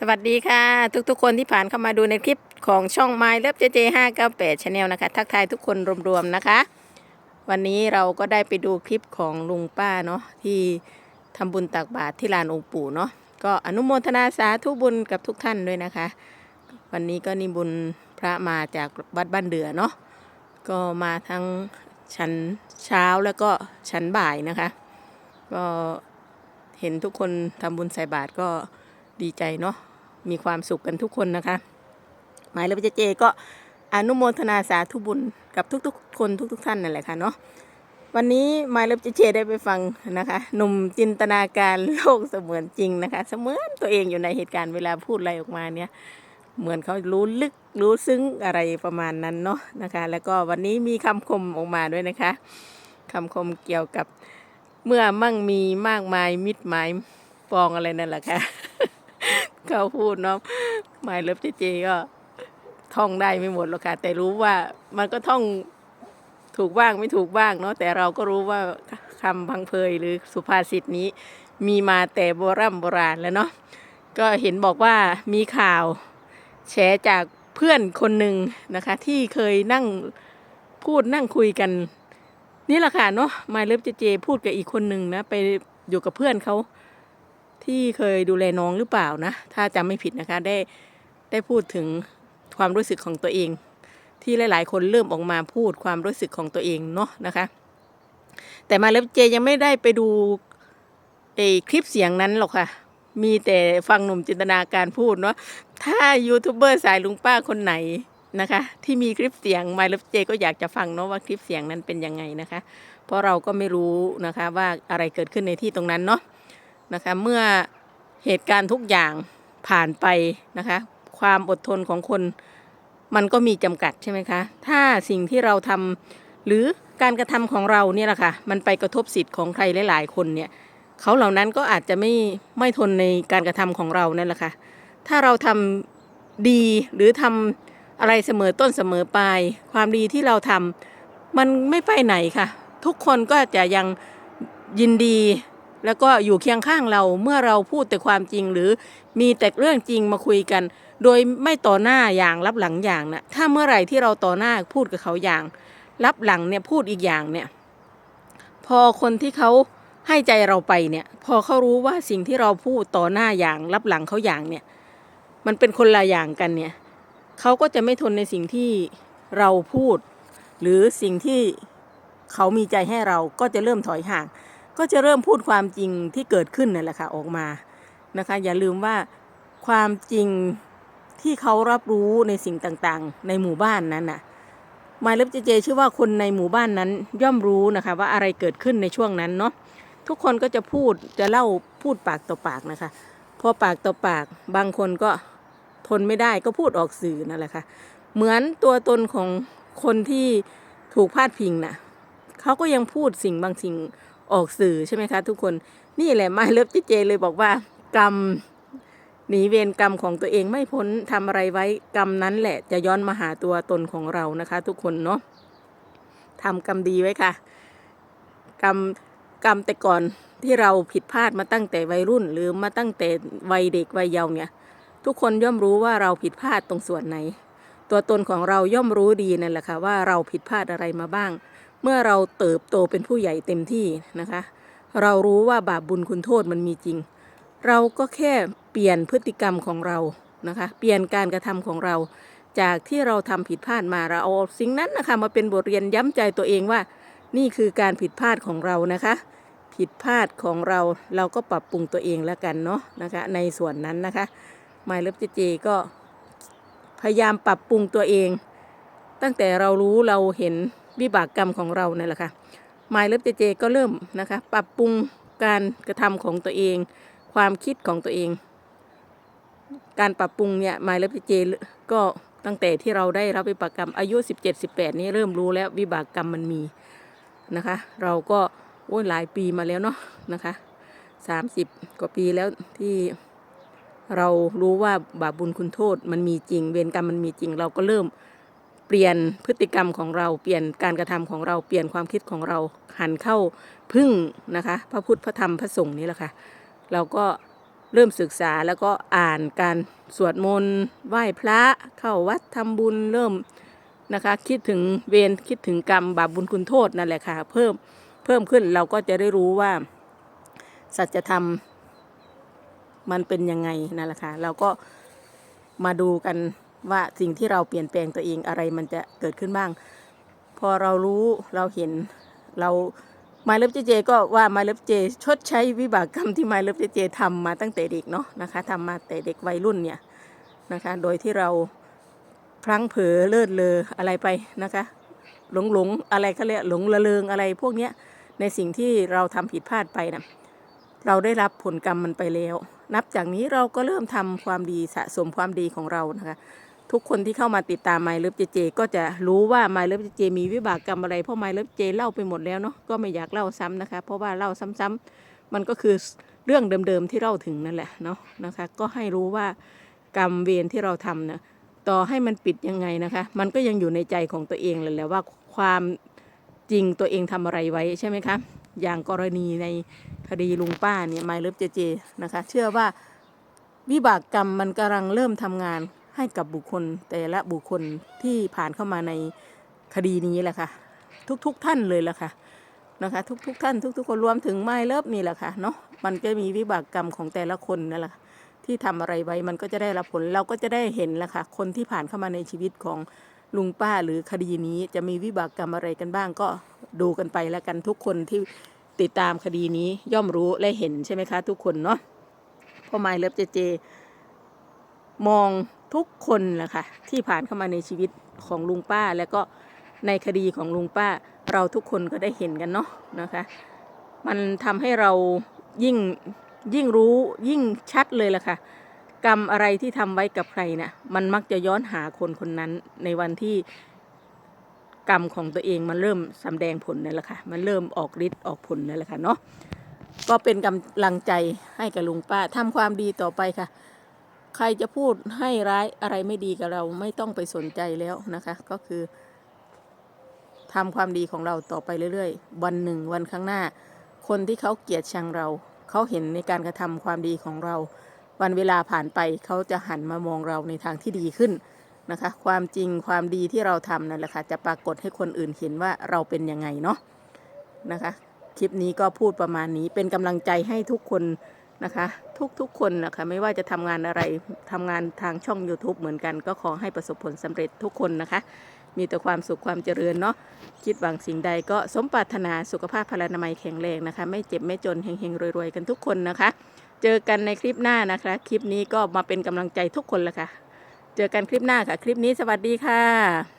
สวัสดีค่ะ ทุกๆ คนที่ผ่านเข้ามาดูในคลิปของช่อง My Love JJ 598 Channel นะคะ ทักทายทุกคนรวมๆนะคะ วันนี้เราก็ได้ไปดูคลิปของลุงป้าเนาะที่ทำบุญตักบาตรที่ลานองค์ปู่เนาะก็อนุโมทนาสาธุบุญกับทุกท่านด้วยนะคะ วันนี้ก็นิบุญพระมาจากวัดบ้านเดือเนาะก็มาทั้งชั้นเช้าแล้วก็ชั้นบ่ายนะคะ ก็เห็นทุกคนทำบุญใส่บาตรก็ ดีใจเนาะมีความสุขกันทุกคนนะคะ หมายเลขเจเจก็อนุโมทนาสาธุบุญกับทุกๆ คนทุก ๆ ท่านนั่นแหละค่ะเนาะวันนี้หมายเลขเจเจได้ไปฟังนะคะหนุ่มจินตนาการโลกเสมือนจริงนะคะ เสมือนตัวเองอยู่ในเหตุการณ์เวลาพูดอะไรออกมาเนี่ยเหมือนเขารู้ลึกรู้ซึ้งอะไรประมาณนั้นเนาะนะคะ แล้วก็วันนี้มีคำคมออกมาด้วยนะคะคำคมเกี่ยวกับเมื่อมั่งมีมากมายมิตรหมายปองอะไรนั่นแหละค่ะ เขาพูดเนาะหมายเลิฟเจเจก็ท่องได้ไม่หมดหรอกค่ะ แต่รู้ว่ามันก็ท่องถูกบ้างไม่ถูกบ้างเนาะแต่เราก็รู้ว่าคำพังเพยหรือสุภาษิตนี้ มีมาแต่โบรโบราณแล้วเนาะก็เห็นบอกว่ามีข่าวแชร์จากเพื่อนคนหนึ่งนะคะ ที่เคยนั่งพูดนั่งคุยกัน นี่แหละค่ะเนาะมาเลิฟเจเจพูดกับอีกคนหนึ่งนะ ไปอยู่กับเพื่อนเขา ที่เคยดูแลน้องหรือเปล่านะ ถ้าจำไม่ผิดนะคะ ได้ได้พูดถึงความรู้สึกของตัวเอง ที่หลาย ๆ คนเริ่มออกมาพูดความรู้สึกของตัวเองเนาะนะคะ แต่มาเลิฟเจยังไม่ได้ไปดูไอคลิปเสียงนั้นหรอกค่ะ มีแต่ฟังหนุ่มจินตนาการพูดเนาะถ้ายูทูบเบอร์สายลุงป้าคนไหนนะคะ ที่มีคลิปเสียงมาแล้วเจก็อยากจะฟังเนาะว่าคลิปเสียงนั้นเป็นยังไงนะคะ เพราะเราก็ไม่รู้นะคะว่าอะไรเกิดขึ้นในที่ตรงนั้นเนาะ นะคะเมื่อเหตุการณ์ทุกอย่างผ่านไปนะคะ ความอดทนของคนมันก็มีจำกัดใช่ไหมคะ ถ้าสิ่งที่เราทำหรือการกระทำของเราเนี่ยแหละค่ะมันไปกระทบสิทธิ์ของใครหลายๆคนเนี่ยเขาเหล่านั้นก็อาจจะไม่ไม่ทนในการกระทำของเรานั่นแหละค่ะถ้าเราทำดีหรือทำอะไรเสมอต้นเสมอปลายความดีที่เราทำมันไม่ไปไหนค่ะ ทุกคนก็จะยังยินดี แล้วก็อยู่เคียงข้างเราเมื่อเราพูดแต่ความจริงหรือมีแต่เรื่องจริงมาคุยกัน โดยไม่ต่อหน้าอย่างรับหลังอย่างนะถ้าเมื่อไหร่ที่เราต่อหน้าพูดกับเขาอย่าง รับหลังเนี่ยพูดอีกอย่างเนี่ย พอคนที่เขาให้ใจเราไปเนี่ย พอเขารู้ว่าสิ่งที่เราพูดต่อหน้าอย่าง รับหลังเขาอย่างเนี่ย มันเป็นคนละอย่างกันเนี่ยเขาก็จะไม่ทนในสิ่งที่เราพูด หรือสิ่งที่เขามีใจให้เราก็จะเริ่มถอยห่าง ก็จะเริ่มพูดความจริงที่เกิดขึ้นนั่นแหละค่ะออกมานะคะ อย่าลืมว่าความจริงที่เขารับรู้ในสิ่งต่างๆ ในหมู่บ้านนั้นน่ะมายเล็บเจเจเชื่อว่าคนในหมู่บ้านนั้นย่อมรู้นะคะ ว่าอะไรเกิดขึ้นในช่วงนั้นเนาะทุกคนก็จะพูดจะเล่าพูดปากต่อปากนะคะ พอปากต่อปากบางคนก็ทนไม่ได้ก็พูดออกสื่อนั่นแหละค่ะเหมือนตัวตนของคนที่ถูกพาดพิงน่ะเขาก็ยังพูดสิ่งบางสิ่ง ออกสื่อใช่ไหมคะ ทุกคนนี่แหละมาเลิฟเจเจเลยบอกว่ากรรมหนีเวรกรรมของตัวเองไม่พ้นทำอะไรไว้กรรมนั้นแหละจะย้อนมาหาตัวตนของเรานะคะ ทุกคนเนาะทำกรรมดีไว้ค่ะ กรรมกรรมแต่ก่อนที่เราผิดพลาดมาตั้งแต่วัยรุ่น หรือมาตั้งแต่วัยเด็กวัยเยาว์เนี่ย ทุกคนย่อมรู้ว่าเราผิดพลาดตรงส่วนไหน ตัวตนของเราย่อมรู้ดีนั่นแหละค่ะว่าเราผิดพลาดอะไรมาบ้าง เมื่อเราเติบโตเป็นผู้ใหญ่เต็มที่นะคะ เรารู้ว่าบาปบุญคุณโทษมันมีจริง เราก็แค่เปลี่ยนพฤติกรรมของเรานะคะ เปลี่ยนการกระทำของเรา จากที่เราทำผิดพลาดมาเราเอาสิ่งนั้นนะคะมาเป็นบทเรียนย้ำใจตัวเองว่า นี่คือการผิดพลาดของเรานะคะ ผิดพลาดของเราเราก็ปรับปรุงตัวเองแล้วกันเนาะนะคะ ในส่วนนั้นนะคะมายเลิฟเจเจก็พยายามปรับปรุงตัวเอง ตั้งแต่เรารู้เราเห็น วิบากกรรมของเราเนี่ยแหละค่ะมายเลิฟเจเจก็เริ่มนะคะปรับปรุงการกระทำของตัวเอง ความคิดของตัวเอง การปรับปรุงเนี่ยมายเลิฟเจเจก็ตั้งแต่ที่เราได้รับวิบากกรรมอายุ 17-18 นี้เริ่มรู้แล้ววิบากกรรมมันมีนะคะ เราก็โอ้ยหลายปีมาแล้วเนาะนะคะ 30 กว่าปีแล้วที่เรารู้ว่าบาปบุญคุณโทษมันมีจริง เวรกรรมมันมีจริงเราก็เริ่ม เปลี่ยนพฤติกรรมของเราเปลี่ยนการกระทำของเราเปลี่ยนความคิดของเราหันเข้าพึ่งนะคะ พระพุทธพระธรรมพระสงฆ์นี่แหละค่ะ เราก็เริ่มศึกษาแล้วก็อ่านการสวดมนต์ไหว้พระเข้าวัดทำบุญเริ่มนะคะ คิดถึงเวรคิดถึงกรรมบาปบุญคุณโทษนั่นแหละค่ะ เพิ่มเพิ่มขึ้นเราก็จะได้รู้ว่า สัจธรรมมันเป็นยังไงนั่นแหละค่ะเราก็มาดูกัน ว่าสิ่งที่เราเปลี่ยนแปลงตัวเองอะไรมันจะเกิดขึ้นบ้าง พอเรารู้เราเห็นเรามาเลิฟเจเจก็ว่ามาเลิฟเจชดใช้วิบากกรรมที่มาเลิฟเจเจทำมาตั้งแต่เด็กเนาะนะคะทำมาแต่เด็กวัยรุ่นเนี่ยนะคะ โดยที่เราพลั้งเผลอเลิศเลออะไรไปนะคะ หลงหลงอะไรเขาเรียกหลงละเลงอะไรพวกเนี้ยในสิ่งที่เราทำผิดพลาดไปนะเราได้รับผลกรรมมันไปแล้ว นับจากนี้เราก็เริ่มทำความดีสะสมความดีของเรานะคะ ทุกคนที่เข้ามาติดตาม My Love JJ ก็จะรู้ว่า My Love JJ มีวิบากกรรมอะไรเพราะ My Love JJ เล่าไปหมดแล้วเนาะก็ไม่อยากเล่าซ้ำนะคะ เพราะว่าเล่าซ้ำๆมันก็คือเรื่องเดิมๆที่เล่าถึงนั่นแหละเนาะนะคะ ก็ให้รู้ว่ากรรมเวรที่เราทำนะต่อให้มันปิดยังไงนะคะ มันก็ยังอยู่ในใจของตัวเองเลยแหละว่าความจริงตัวเองทำอะไรไว้ใช่ไหมคะอย่างกรณีในคดีลุงป้าเนี่ย My Love JJ นะคะ เชื่อว่าวิบากกรรมมันกำลังเริ่มทำงาน ให้กับบุคคลแต่ละบุคคลที่ผ่านเข้ามาในคดีนี้แหละค่ะ ทุกๆทท่านเลยแหละค่ะนะคะ ทุกๆทท่าน ทุก ๆ คนรวมถึงไม้เลิฟนี่แหละค่ะเนาะมันก็มีวิบากกรรมของแต่ละคนนั่นแหละที่ทำอะไรไว้มันก็จะได้รับผลเราก็จะได้เห็นแหละค่ะคนที่ผ่านเข้ามาในชีวิตของลุงป้าหรือคดีนี้จะมีวิบากกรรมอะไรกันบ้างก็ดูกันไปแล้วกันทุกคนที่ติดตามคดีนี้ย่อมรู้และเห็นใช่ไหมคะ ทุกคนเนาะเพราะไม้เลิฟเจเจ มอง ทุกคนแหละค่ะที่ผ่านเข้ามาในชีวิตของลุงป้า แล้วก็ในคดีของลุงป้า เราทุกคนก็ได้เห็นกันเนาะนะคะ มันทำให้เรายิ่งยิ่งรู้ยิ่งชัดเลยล่ะค่ะ กรรมอะไรที่ทำไว้กับใครนะ่ะมันมักจะย้อนหาคนคนนั้นในวันที่กรรมของตัวเองมันเริ่มสำแดงผลนั่นแหละค่ะ มันเริ่มออกฤทธิ์ออกผลนั่นแหละค่ะเนาะ ก็เป็นกำลังใจให้กับลุงป้าทำความดีต่อไปค่ะ ใครจะพูดให้ร้ายอะไรไม่ดีกับเราไม่ต้องไปสนใจแล้วนะคะ ก็คือทำความดีของเราต่อไปเรื่อยๆ วันหนึ่งวันข้างหน้า คนที่เขาเกลียดชังเรา เขาเห็นในการกระทำความดีของเรา วันเวลาผ่านไปเขาจะหันมามองเราในทางที่ดีขึ้นนะคะ ความจริงความดีที่เราทำนั่นแหละค่ะจะปรากฏให้คนอื่นเห็นว่าเราเป็นยังไงเนาะนะคะ คลิปนี้ก็พูดประมาณนี้เป็นกำลังใจให้ทุกคน นะคะ ทุกๆคนนะคะไม่ว่าจะทำงานอะไรทำงานทางช่อง YouTube เหมือนกัน ก็ขอให้ประสบผลสำเร็จทุกคนนะคะ มีแต่ความสุขความเจริญเนาะคิดหวังสิ่งใดก็สมปรารถนาสุขภาพพลานามัยแข็งแรงนะคะ ไม่เจ็บไม่จนเฮงๆรวยๆกันทุกคนนะคะ เจอกันในคลิปหน้านะคะ คลิปนี้ก็มาเป็นกำลังใจทุกคนละค่ะ เจอกันคลิปหน้าค่ะ คลิปนี้สวัสดีค่ะ